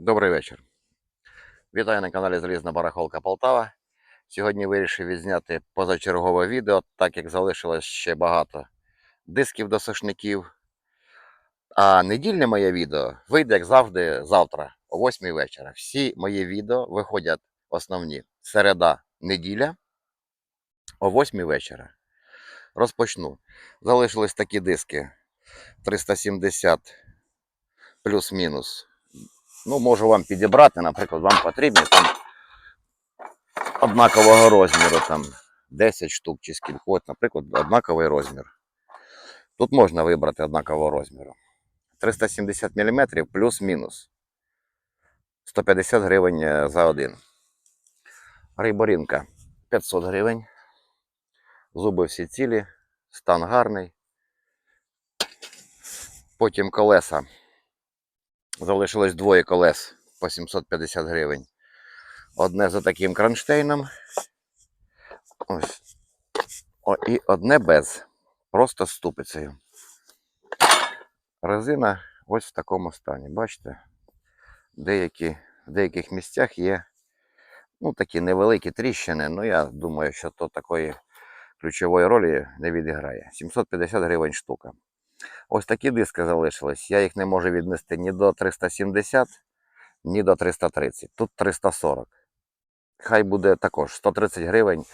Добрий вечір. Вітаю на каналі Залізна Барахолка Полтава. Сьогодні вирішив відзняти позачергове відео, так як залишилось ще багато дисків до сошників. А недільне моє відео вийде, як завжди, завтра, о 8 вечора. Всі мої відео виходять основні середа, неділя о 8 вечора. Розпочну. Залишились такі диски 370 плюс-мінус. Ну, можу вам підібрати, наприклад, вам потрібні там однакового розміру, там 10 штук чи скільки, от, наприклад, однаковий розмір. Тут можна вибрати однакового розміру. 370 мм плюс-мінус. 150 гривень е, за один. Рейборінка 500 гривень. Зуби всі цілі, стан гарний. Потім колеса. Залишилось двоє колес по 750 гривень. Одне за таким кронштейном. Ось. О, і одне без. Просто ступицею. Резина ось в такому стані. Бачите? Деякі, в деяких місцях є ну, такі невеликі тріщини. Ну, я думаю, що то такої ключової ролі не відіграє. 750 гривень штука. Ось такі диски залишились. Я їх не можу віднести ні до 370, ні до 330. Тут 340. Хай буде також 130 гривень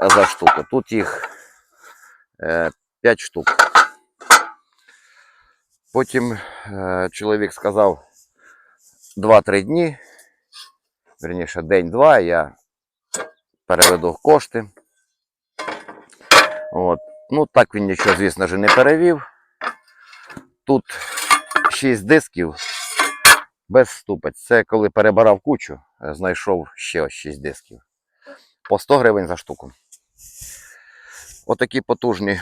за штуку. Тут їх е, 5 штук. Потім е, чоловік сказав 2-3 дні. Верніше, день-два я переведу кошти. От. Ну, так він нічого, звісно ж, не перевів. Тут 6 дисків без ступець. Це коли перебирав кучу, е, знайшов ще ось 6 дисків. По 100 гривень за штуку. Отакі потужні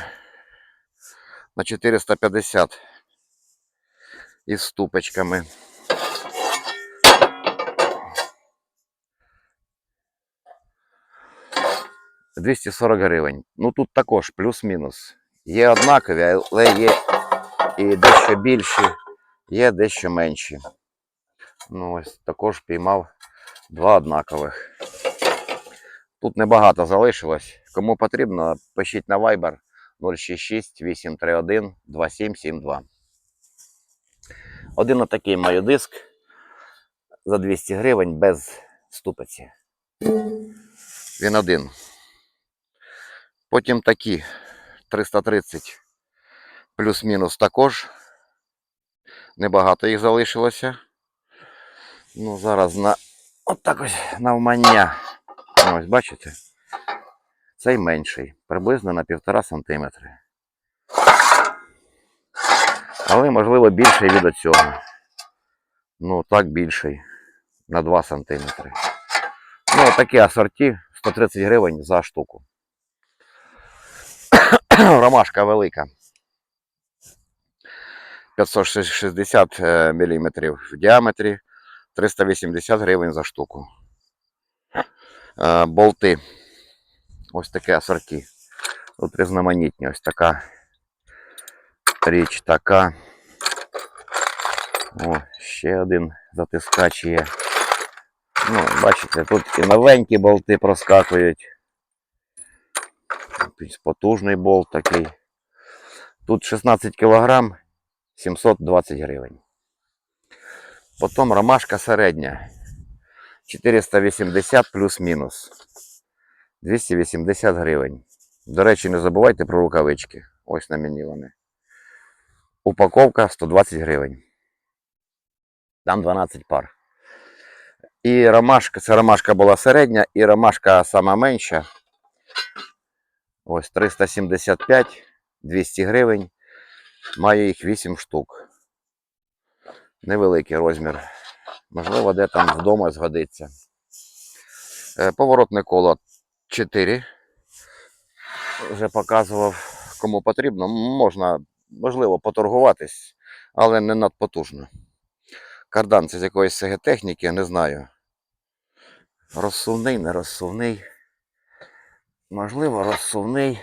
на 450 із ступочками. – 240 гривень. Ну тут також плюс-мінус. Є однакові, але є і дещо більші, є дещо менші. Ну, ось також піймав два однакових. Тут небагато залишилось. Кому потрібно, пишіть на Viber 066 831 2772. Один отакий маю диск за 200 гривень без ступиці. Він один. Потім такі 330 плюс-мінус також. Небагато їх залишилося. Ну, зараз на отак ось навмання. Ось, бачите? Цей менший, приблизно на 1,5 см. Але, можливо, більший від цього. Ну, так більший. На 2 см. Ну, такі асорті 130 гривень за штуку. Ромашка велика. 560 мм в діаметрі, 380 гривень за штуку. Е, Болти. Ось таке асорті. Тут різноманітні. Ось така річ така. О, ще один затискач є. Ну, бачите, тут і новенькі болти проскакують. Потужний болт такий. Тут 16 кг 720 гривень. Потім ромашка середня. 480 плюс-мінус. 280 гривень. До речі, не забувайте про рукавички. Ось на мені вони. Упаковка 120 гривень. Там 12 пар. І ромашка, це ромашка була середня, і ромашка сама менша. Ось 375, 200 гривень. Має їх 8 штук. Невеликий розмір. Можливо, де там вдома згодиться. Е, Поворотне коло 4. Вже показував, кому потрібно. Можна, можливо, поторгуватись, але не надпотужно. Кардан це з якоїсь СГ техніки, не знаю. Розсувний, не розсувний. Можливо, розсувний.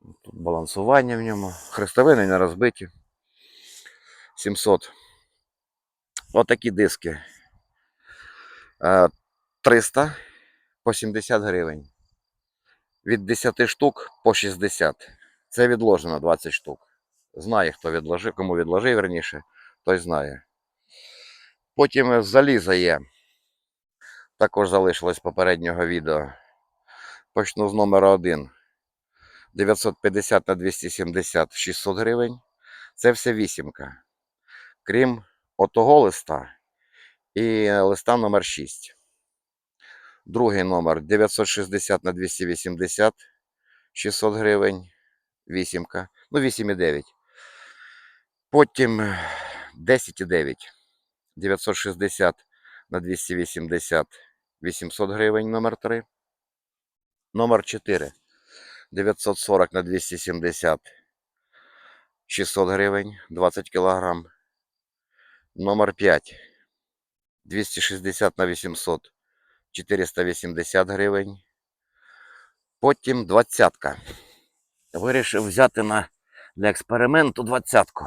Тут балансування в ньому. Хрестовини не розбиті. 700 Отакі диски. Е, 300 по 70 гривень. Від 10 штук по 60. Це відложено 20 штук. Знає, хто відложив, кому відложив верніше, той знає. Потім заліза є. Також залишилось попереднього відео. Почну з номера 1. 950 на 270 600 гривень. Це все вісімка. Крім отого листа і листа номер 6. Другий номер 960 на 280 600 гривень. Вісімка. Ну, 8,9. Потім 10,9. 960 на 280 800 гривень номер 3. Номер 4. 940 на 270 600 гривень 20 кілограм. Номер 5. 260 на 800 480 гривень. Потім двадцятка. Вирішив взяти на, для експерименту двадцятку.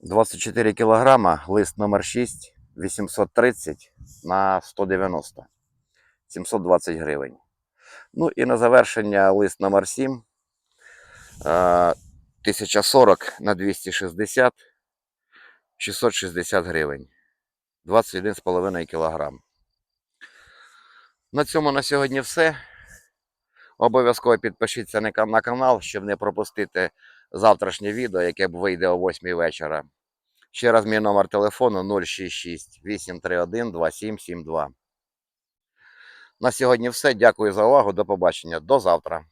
24 кілограма, лист номер 6, 830 на 190. 720 гривень. Ну і на завершення лист номер 7. е, 1040 на 260 660 гривень. 21,5 кілограм. На цьому на сьогодні все. Обов'язково підпишіться на канал, щоб не пропустити завтрашнє відео, яке вийде о 8 вечора. Ще раз мій номер телефону 066 831 2772. На сьогодні все. Дякую за увагу. До побачення. До завтра.